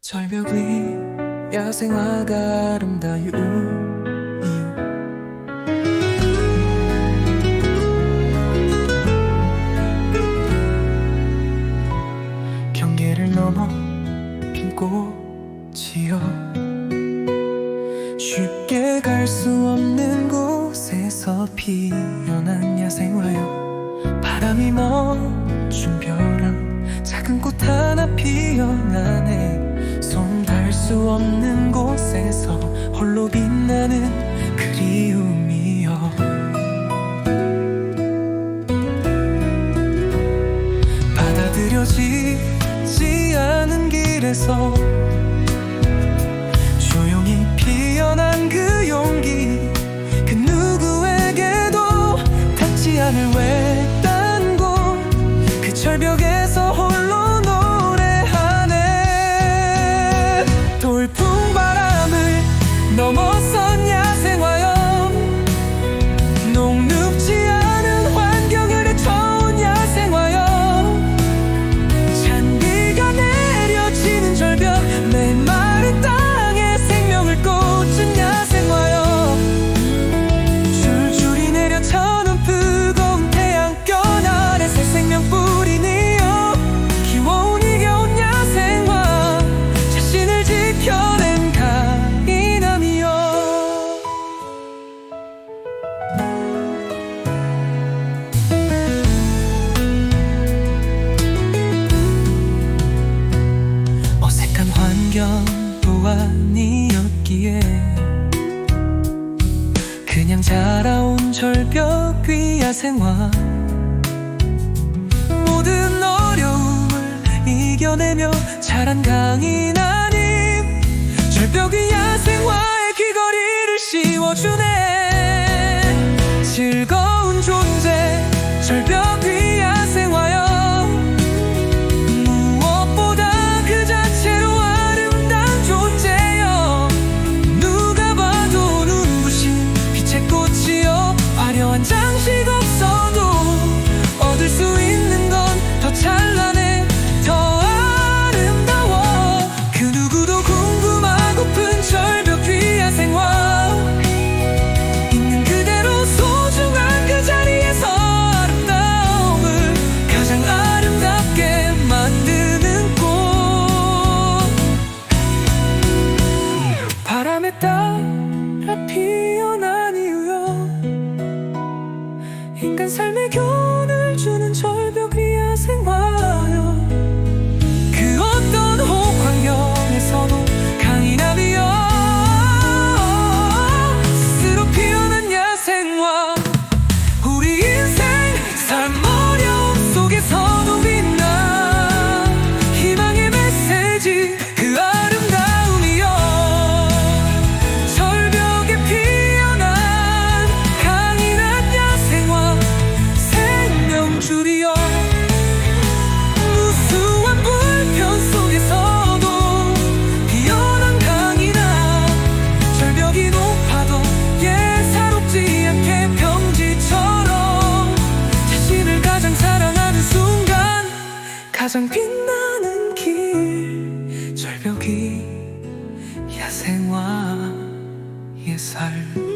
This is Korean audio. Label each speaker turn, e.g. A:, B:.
A: 절벽 위 야생화가 아름다유. 경계를 넘어 핀 꽃이여. 쉽게 갈 수 없는 곳에서 피어난 야생화여. 바람이 멈춘 벼랑 작은 꽃 하나 피어나네. 수 없는 곳에서 홀로 빛나는 그리움이여. 받아들여지지 않은 길에서 조용히 피어난 그 용기 그 누구에게도 닿지 않을 외 성경 보안이었기에 그냥 자라온 절벽 귀야 생활 모든 어려움을 이겨내며 자란 강이 인간 삶의 교훈 가장 빛나는 길 절벽이 야생화의 삶